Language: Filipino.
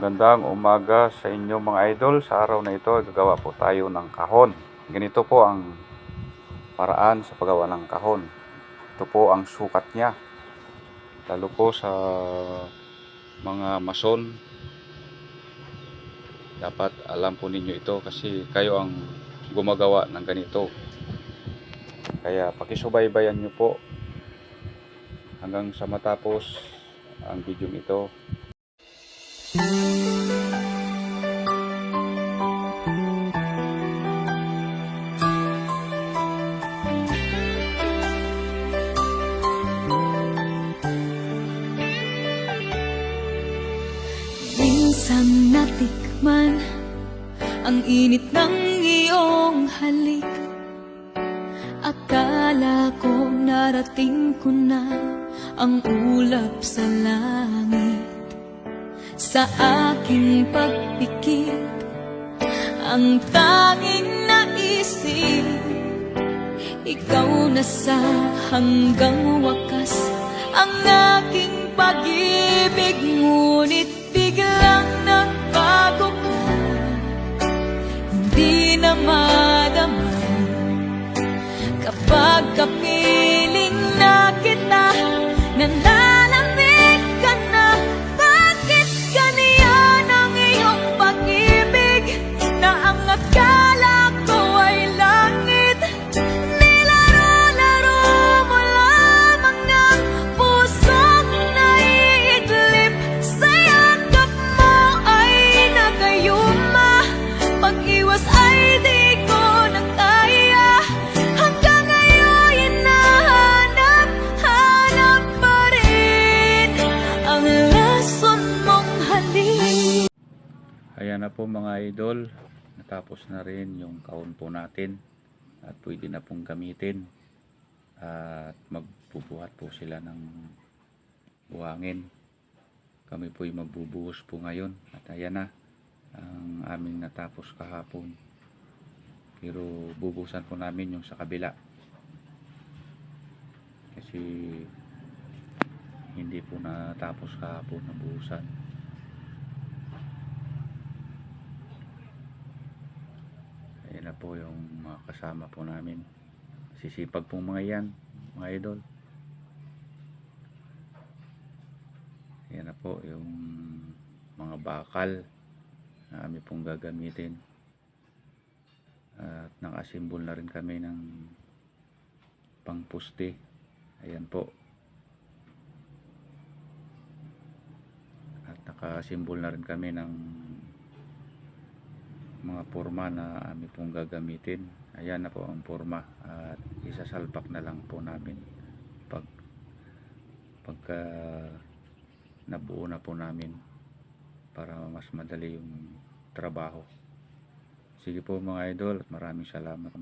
Gandang umaga sa inyo mga idol. Sa araw na ito, gagawa po tayo ng kahon. Ganito po ang paraan sa paggawa ng kahon. Ito po ang sukat niya. Lalo po sa mga mason. Dapat alam po ninyo ito kasi kayo ang gumagawa ng ganito. Kaya pakisubaybayan nyo po hanggang sa matapos ang video ito. Minsang natikman ang init ng iyong halik. Akala ko narating ko na ang ulap sa langit. Sa aking pagpikit ang tanging naisip Ikaw na sa hanggang wakas ang aking pag-ibig. Ngunit madama Kapag kapiling na kita Nanalamig Ayan na po mga idol. Natapos na rin yung kahon po natin. At pwede na pong gamitin. At magbubuhat po sila ng buhangin. Kami po yung magbubuhos po ngayon. At ayan na. Ang aming natapos kahapon. Pero bubusan po namin yung sa kabila. Kasi hindi po natapos kahapon na buhusan. Ayan na po yung mga kasama po namin. Sisipag pong mga yan, mga idol. Ayan na po yung mga bakal na kami pong gagamitin. At nakasimbol na rin kami ng pangpuste. Ayan po. At nakasimbol na rin kami ng mga forma na amin pong gagamitin. Ayan na po ang forma at isasalpak na lang po namin pag pagka nabuo na po namin para mas madali yung trabaho. Sige po mga idol at maraming salamat.